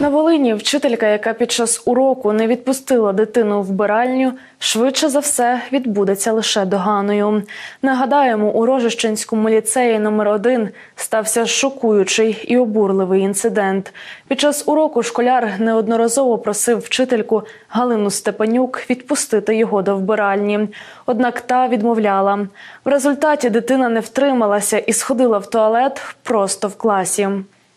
На Волині вчителька, яка під час уроку не відпустила дитину вбиральню, швидше за все відбудеться лише доганою. Нагадаємо, у Рожищенському ліцеї номер 1 стався шокуючий і обурливий інцидент. Під час уроку школяр неодноразово просив вчительку Галину Степанюк відпустити його до вбиральні. Однак та відмовляла. В результаті дитина не втрималася і сходила в туалет просто в класі.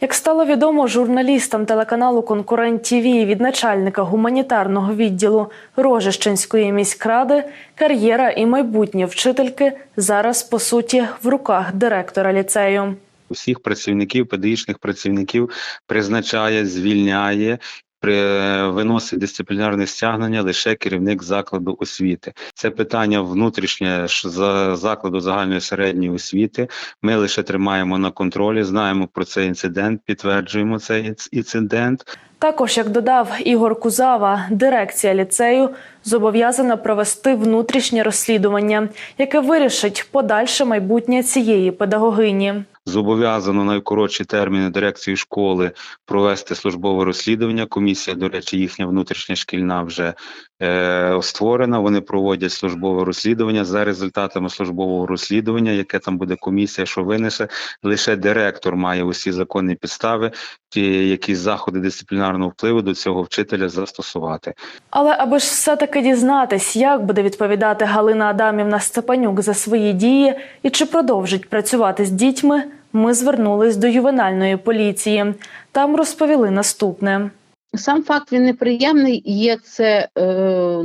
Як стало відомо журналістам телеканалу Конкурент ТІВІ від начальника гуманітарного відділу Рожищенської міськради, кар'єра і майбутнє вчительки зараз по суті в руках директора ліцею. Усіх працівників, педагогічних працівників призначає, звільняє. При виносить дисциплінарне стягнення лише керівник закладу освіти. Це питання внутрішнє за закладу загальної середньої освіти. Ми лише тримаємо на контролі, знаємо про цей інцидент, підтверджуємо цей інцидент. Також, як додав Ігор Кузава, дирекція ліцею зобов'язана провести внутрішнє розслідування, яке вирішить подальше майбутнє цієї педагогині. Зобов'язано найкоротші терміни дирекції школи провести службове розслідування. Комісія, до речі, їхня внутрішня шкільна вже е, створена. Вони проводять службове розслідування. За результатами службового розслідування, яке там буде комісія, що винесе, лише директор має усі законні підстави, ті якісь заходи дисциплінарного впливу до цього вчителя застосувати. Але аби ж все-таки дізнатись, як буде відповідати Галина Адамівна Степанюк за свої дії і чи продовжить працювати з дітьми, ми звернулись до ювенальної поліції. Там розповіли наступне. Сам факт він неприємний. Є це е,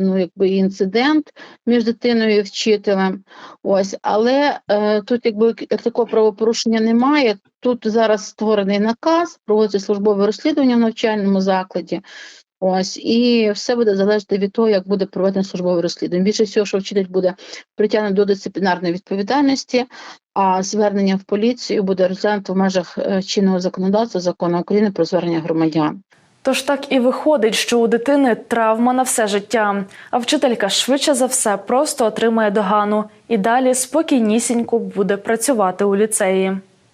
ну, якби інцидент між дитиною і вчителем. Ось, але е, тут якби такого правопорушення немає. Тут зараз створений наказ, проводиться службове розслідування в навчальному закладі. Ось, і все буде залежати від того, як буде проведено службове розслідування. Більше всього, що вчитель буде притягнений до дисциплінарної відповідальності, а звернення в поліцію буде розглянуто в межах е, чинного законодавства закону України про звернення громадян. Тож так і виходить, що у дитини травма на все життя, а вчителька швидше за все просто отримає догану і далі спокійнісінько буде працювати у ліцеї.